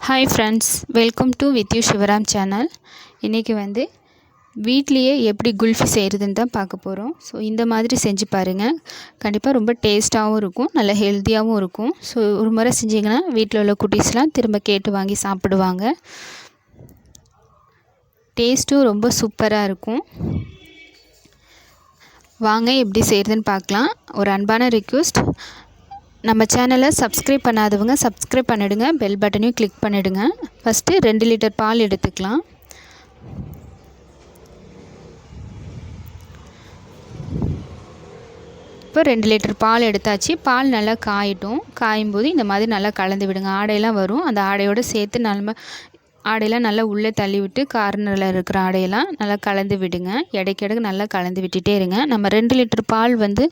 Hi friends welcome to with you Sivaram channel இன்றைக்கி வந்து வீட்லேயே எப்படி குல்ஃபி செய்கிறதுன்னு தான் பார்க்க போகிறோம் ஸோ இந்த மாதிரி செஞ்சு பாருங்கள் கண்டிப்பாக ரொம்ப டேஸ்ட்டாகவும் இருக்கும் நல்ல ஹெல்த்தியாகவும் இருக்கும். ஸோ ஒரு முறை செஞ்சிங்கன்னா வீட்டில் உள்ள குட்டீஸ்லாம் திரும்ப கேட்டு வாங்கி சாப்பிடுவாங்க. டேஸ்ட்டும் ரொம்ப சூப்பராக இருக்கும். வாங்க எப்படி செய்கிறதுன்னு பார்க்கலாம். ஒரு அன்பான ரிக்வெஸ்ட் நம்ம சேனலை சப்ஸ்கிரைப் பண்ணாதவங்க சப்ஸ்கிரைப் பண்ணிவிடுங்க பெல் பட்டனையும் கிளிக் பண்ணிவிடுங்க ஃபஸ்ட்டு ரெண்டு லிட்டர் பால் எடுத்துக்கலாம். இப்போ ரெண்டு லிட்டர் பால் எடுத்தாச்சு. பால் நல்லா காயட்டும். காயும் போது இந்த மாதிரி நல்லா கலந்து விடுங்க. ஆடையெல்லாம் வரும். அந்த ஆடையோடு சேர்த்து நம்ம ஆடையெல்லாம் நல்லா உள்ளே தள்ளி விட்டு கார்னரில் இருக்கிற ஆடையெல்லாம் நல்லா கலந்து விடுங்க. இடைக்கிடக்கு நல்லா கலந்து விட்டுட்டே இருங்க. நம்ம ரெண்டு லிட்டர் பால் வந்து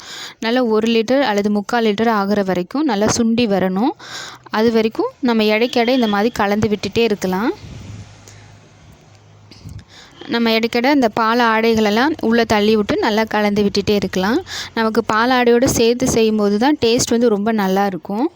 நல்லா ஒரு லிட்டர் அல்லது முக்கால் லிட்டர் ஆகிற வரைக்கும் நல்லா சுண்டி வரணும். அது வரைக்கும் நம்ம இடைக்கிட இந்த மாதிரி கலந்து விட்டுட்டே இருக்கலாம். நம்ம இடைக்கிட இந்த பால் ஆடைகளெல்லாம் உள்ளே தள்ளி விட்டு நல்லா கலந்து விட்டுட்டே இருக்கலாம். நமக்கு பால் ஆடையோடு சேர்த்து செய்யும்போது தான் டேஸ்ட் வந்து ரொம்ப நல்லாயிருக்கும்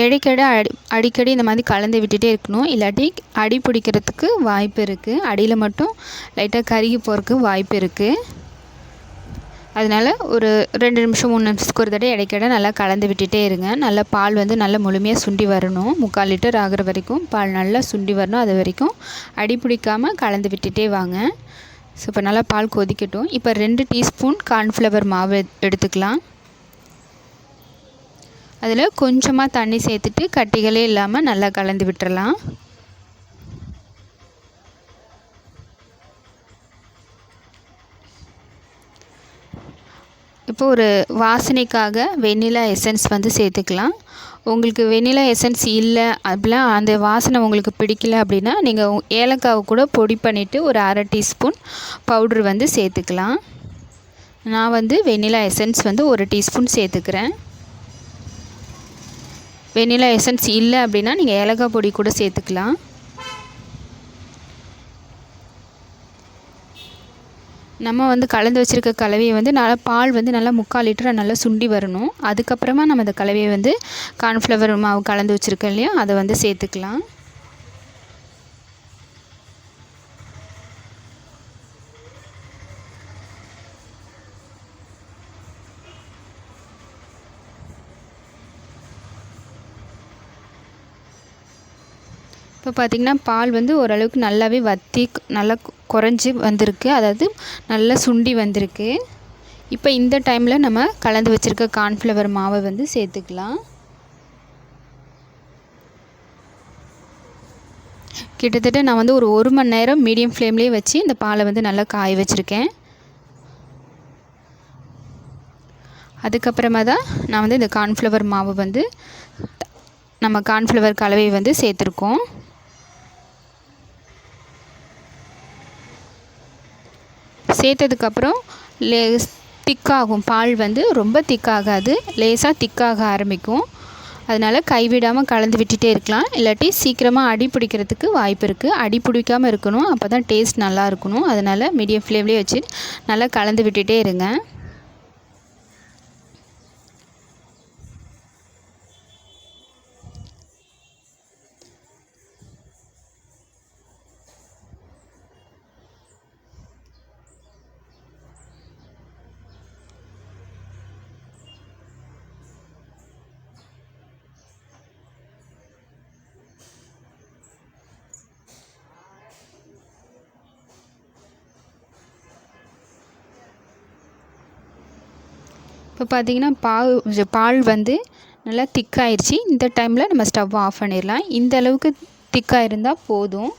இடைக்கடை அடி அடிக்கடி இந்த மாதிரி கலந்து விட்டுட்டே இருக்கணும். இல்லாட்டி அடி பிடிக்கிறதுக்கு வாய்ப்பு இருக்குது அடியில் மட்டும் லைட்டாக கருகி போகிறதுக்கு வாய்ப்பு இருக்குது அதனால் ஒரு ரெண்டு நிமிஷம் மூணு நிமிஷத்துக்கு ஒரு தடவை இடைக்கடை நல்லா கலந்து விட்டுட்டே இருங்க. நல்லா பால் வந்து நல்லா முழுமையாக சுண்டி வரணும். முக்கால் லிட்டர் ஆகிற வரைக்கும் பால் நல்லா சுண்டி வரணும். அது வரைக்கும் அடி பிடிக்காமல் கலந்து விட்டுட்டே வாங்க. ஸோ இப்போ நல்லா பால் கொதிக்கட்டும். இப்போ ரெண்டு டீஸ்பூன் கார்ன்ஃப்ளவர் மாவு எடுத்துக்கலாம். அதில் கொஞ்சமாக தண்ணி சேர்த்துட்டு கட்டிகளே இல்லாமல் நல்லா கலந்து விட்டுறலாம். இப்போ ஒரு வாசனைக்காக வெண்ணிலா எசன்ஸ் வந்து சேர்த்துக்கலாம். உங்களுக்கு வெண்ணிலா எசன்ஸ் இல்லை அப்படிலாம் அந்த வாசனை உங்களுக்கு பிடிக்கல அப்படின்னா நீங்கள் ஏலக்காவை கூட பொடி பண்ணிவிட்டு ஒரு அரை டீஸ்பூன் பவுட்ரு வந்து சேர்த்துக்கலாம். நான் வந்து வெண்ணிலா எசன்ஸ் வந்து ஒரு டீஸ்பூன் சேர்த்துக்கிறேன். வெண்ணிலா எசன்ஸ் இல்லை அப்படின்னா நீங்கள் ஏலக்காய் பொடி கூட சேர்த்துக்கலாம். நம்ம வந்து கலந்து வச்சுருக்க கலவையை வந்து நல்லா பால் வந்து நல்லா முக்கால் லிட்டரை நல்லா சுண்டி வரணும். அதுக்கப்புறமா நம்ம அந்த கலவையை வந்து கார்ன்ஃப்ளவர் மாவு கலந்து வச்சுருக்கோம் இல்லையா? அதை வந்து சேர்த்துக்கலாம். இப்போ பார்த்திங்கன்னா பால் வந்து ஓரளவுக்கு நல்லாவே வற்றி நல்லா குறைஞ்சி வந்திருக்கு. அதாவது நல்லா சுண்டி வந்திருக்கு. இப்போ இந்த டைமில் நம்ம கலந்து வச்சுருக்க கார்ன்ஃப்ளவர் மாவை வந்து சேர்த்துக்கலாம். கிட்டத்தட்ட நான் வந்து ஒரு ஒரு மணி நேரம் மீடியம் ஃப்ளேம்லேயே வச்சு இந்த பாலை வந்து நல்லா காய வச்சுருக்கேன். அதுக்கப்புறமா தான் நான் வந்து இந்த கார்ன்ஃப்ளவர் மாவு வந்து நம்ம கார்ன்ஃப்ளவர் கலவையை வந்து சேர்த்துருக்கோம். சேர்த்ததுக்கப்புறம் லே திக்காகும். பால் வந்து ரொம்ப திக்காகாது. லேசாக திக்காக ஆரம்பிக்கும். அதனால் கைவிடாமல் கலந்து விட்டுட்டே இருக்கலாம். இல்லாட்டி சீக்கிரமாக அடி பிடிக்கிறதுக்கு வாய்ப்பு இருக்குது அடி பிடிக்காமல் இருக்கணும். அப்போ தான் டேஸ்ட் நல்லா இருக்கணும். அதனால் மீடியம் ஃப்ளேம்லேயே வச்சு நல்லா கலந்து விட்டுகிட்டே இருங்க. இப்போ பார்த்திங்கன்னா பால் பால் வந்து நல்லா திக்காயிருச்சு. இந்த டைமில் நம்ம ஸ்டவ் ஆஃப் பண்ணிடலாம். இந்த அளவுக்கு திக்காக இருந்தால் போதும்.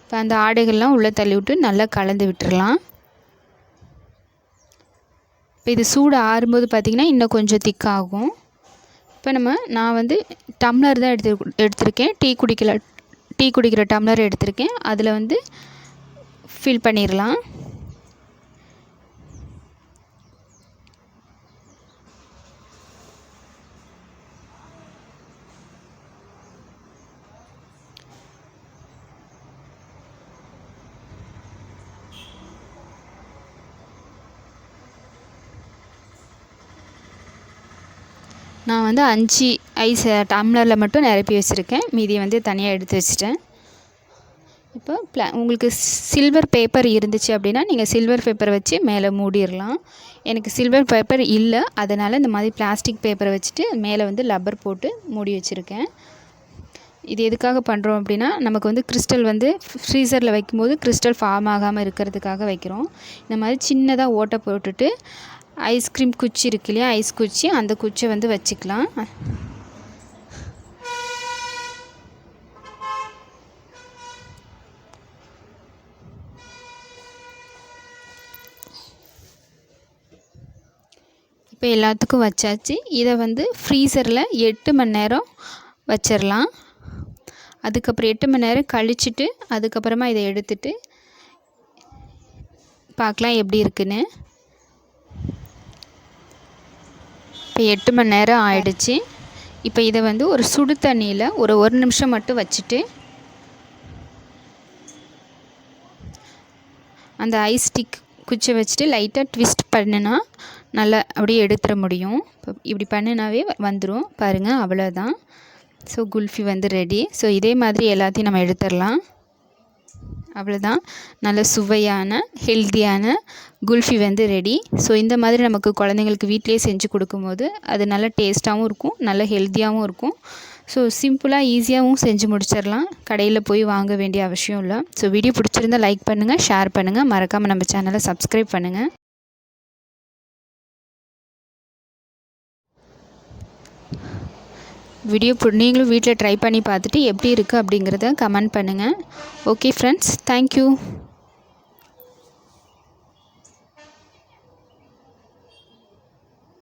இப்போ அந்த ஆடைகள்லாம் உள்ளே தள்ளி விட்டு நல்லா கலந்து விட்டுடலாம். இப்போ இது சூடு ஆறும்போது பார்த்திங்கன்னா இன்னும் கொஞ்சம் திக்காகும். இப்போ நம்ம நான் வந்து டம்ளர் தான் எடுத்து எடுத்திருக்கேன். டீ குடிக்கல டீ குடிக்கிற டம்ளர் எடுத்திருக்கேன். அதில் வந்து ஃபில் பண்ணிடலாம். நான் வந்து அஞ்சு ஐஸ் டம்ளரில் மட்டும் நிரப்பி வச்சுருக்கேன். மீதியை வந்து தனியாக எடுத்து வச்சுட்டேன். இப்போ ப்ளா உங்களுக்கு சில்வர் பேப்பர் இருந்துச்சு அப்படின்னா நீங்கள் சில்வர் பேப்பரை வச்சு மேலே மூடிடலாம். எனக்கு சில்வர் பேப்பர் இல்லை. அதனால் இந்த மாதிரி பிளாஸ்டிக் பேப்பரை வச்சுட்டு மேலே வந்து லப்பர் போட்டு மூடி வச்சுருக்கேன். இது எதுக்காக பண்ணுறோம் அப்படின்னா நமக்கு வந்து கிறிஸ்டல் வந்து ஃப்ரீசரில் வைக்கும்போது கிறிஸ்டல் ஃபார்ம் ஆகாமல் இருக்கிறதுக்காக வைக்கிறோம். இந்த மாதிரி சின்னதாக ஓட்டை போட்டுட்டு ஐஸ்கிரீம் குச்சி இருக்கு இல்லையா? ஐஸ் குச்சி. அந்த குச்சியை வந்து வச்சுக்கலாம். இப்போ எல்லாத்துக்கும் வச்சாச்சு. இதை வந்து ஃப்ரீசரில் எட்டு மணி நேரம் வச்சிடலாம் அதுக்கப்புறம் எட்டு மணி நேரம் கழிச்சிட்டு அதுக்கப்புறமா இதை எடுத்துட்டு பார்க்கலாம் எப்படி இருக்குன்னு. இப்போ எட்டு மணி நேரம் ஆயிடுச்சு. இப்போ இதை வந்து ஒரு சுடு தண்ணியில் ஒரு ஒரு நிமிஷம் மட்டும் வச்சுட்டு அந்த ஐஸ் ஸ்டிக் குச்சி வச்சுட்டு லைட்டாக ட்விஸ்ட் பண்ணினா நல்லா அப்படியே எடுத்துட முடியும். இப்போ இப்படி பண்ணினாவே வந்துடும் பாருங்கள் அவ்வளோதான் ஸோ குல்ஃபி வந்து ரெடி ஸோ இதே மாதிரி எல்லாத்தையும் நம்ம எடுத்துடலாம். அவ்வளோதான் நல்ல சுவையான ஹெல்த்தியான குல்ஃபி வந்து ரெடி ஸோ இந்த மாதிரி நமக்கு குழந்தைங்களுக்கு வீட்டிலே செஞ்சு கொடுக்கும்போது அது நல்ல டேஸ்ட்டாகவும் இருக்கும் நல்ல ஹெல்த்தியாகவும் இருக்கும். ஸோ சிம்பிளாக ஈஸியாகவும் செஞ்சு முடிச்சிடலாம். கடையில் போய் வாங்க வேண்டிய அவசியம் இல்லை. ஸோ வீடியோ பிடிச்சிருந்தா லைக் பண்ணுங்கள் ஷேர் பண்ணுங்கள் மறக்காமல் நம்ம சேனலை சப்ஸ்கிரைப் பண்ணுங்கள் வீடியோ நீங்களும் வீட்டில் ட்ரை பண்ணி பார்த்துட்டு எப்படி இருக்குது அப்படிங்கிறத கமெண்ட் பண்ணுங்கள் ஓகே ஃப்ரெண்ட்ஸ் தேங்க்யூ